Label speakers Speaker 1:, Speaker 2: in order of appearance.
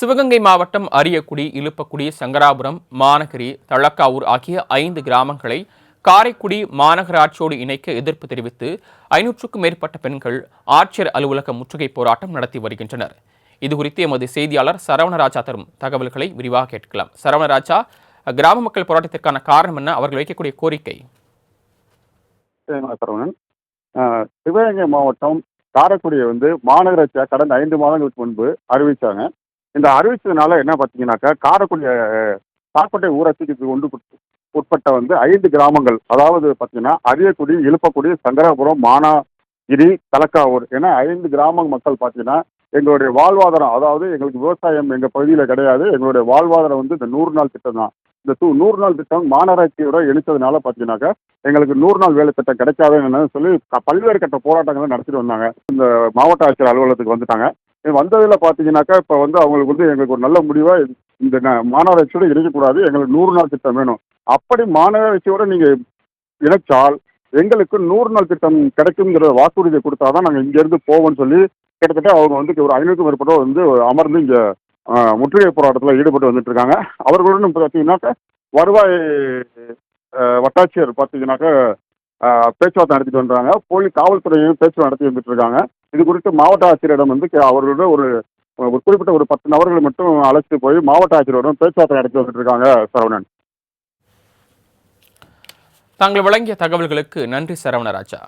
Speaker 1: சிவகங்கை மாவட்டம் அரியக்குடி இலுப்பக்குடி சங்கராபுரம் மாநகரி தளக்காவூர் ஆகிய ஐந்து கிராமங்களை காரைக்குடி மாநகராட்சியோடு இணைக்க எதிர்ப்பு தெரிவித்து ஐநூற்றுக்கும் மேற்பட்ட பெண்கள் ஆட்சியர் அலுவலக முற்றுகை போராட்டம் நடத்தி வருகின்றனர். இதுகுறித்து எமது செய்தியாளர் சரவணராஜா தரும் தகவல்களை விரிவாக கேட்கலாம். சரவணராஜா கிராம மக்கள் போராட்டத்திற்கான காரணம் என்ன? அவர்கள் வைக்கக்கூடிய கோரிக்கை.
Speaker 2: சரவணன். சிவகங்கை மாவட்டம் காரைக்குடியை வந்து மாநகராட்சியாக கடந்த ஐந்து மாதங்களுக்கு முன்பு அறிவித்தாங்க இந்த அறிவிச்சதுனால என்ன பார்த்தீங்கன்னாக்கா காரைக்குடி ஆஹ், சாக்கோட்டை ஊராட்சிக்கு ஒன்று உட்பட்ட வந்து ஐந்து கிராமங்கள் அதாவது பார்த்தீங்கன்னா அரியக்குடி இலுப்பக்குடி சங்கராபுரம் மானாகிரி தலக்காவூர் என ஐந்து கிராம மக்கள் பார்த்தீங்கன்னா எங்களுடைய வாழ்வாதாரம் அதாவது எங்களுக்கு விவசாயம் எங்கள் பகுதியில் கிடையாது எங்களுடைய வாழ்வாதாரம் வந்து இந்த நூறு நாள் திட்டம் தான். இந்த டூ நூறு நாள் திட்டம் மாநகராட்சியோட இணைச்சதுனால பார்த்தீங்கன்னாக்கா எங்களுக்கு நூறு நாள் வேலை திட்டம் கிடைக்காதுன்னு சொல்லி பல்வேறு கட்ட போராட்டங்களை நடத்திட்டு வந்தாங்க. இந்த மாவட்ட ஆட்சியர் அலுவலகத்துக்கு வந்துட்டாங்க. வந்ததில் பார்த்தீங்கன்னாக்கா இப்போ வந்து அவங்களுக்கு வந்து எங்களுக்கு ஒரு நல்ல முடிவாக இந்த ந- மாநகராட்சியோட இணைக்கக்கூடாது எங்களுக்கு நூறு நாள் திட்டம் வேணும். அப்படி மாநகராட்சியோட நீங்கள் இணைச்சால் எங்களுக்கு நூறு நாள் திட்டம் கிடைக்குங்கிற வாக்குறுதியை கொடுத்தா தான் நாங்கள் இங்கேருந்து போவோம்னு சொல்லி கிட்டத்தட்ட அவங்க வந்து ஒரு ஐநூறுக்கும் மேற்பட்டவர் வந்து அமர்ந்து இங்கே முற்றுகை போராட்டத்தில் ஈடுபட்டு வந்துட்டு இருக்காங்க அவர்களுடன் பார்த்தீங்கன்னாக்கா வருவாய் வட்டாட்சியர் பார்த்தீங்கன்னாக்கா பேச்சுவார்த்தை நடத்திட்டு வந்தாங்க போலீஸ் காவல்துறையும் பேச்சு நடத்தி வந்துட்டு இருக்காங்க இது குறித்து மாவட்ட ஆட்சியரிடம் வந்து கே- அவர்களோட ஒரு ஒரு குறிப்பிட்ட ஒரு பத்து நபர்களை மட்டும் அழைச்சிட்டு போய் மாவட்ட ஆட்சியரிடம் பேச்சுவார்த்தை நடத்தி வந்துட்டு இருக்காங்க சரவணன்.
Speaker 1: தாங்கள் வழங்கிய தகவல்களுக்கு நன்றி சரவணராஜா.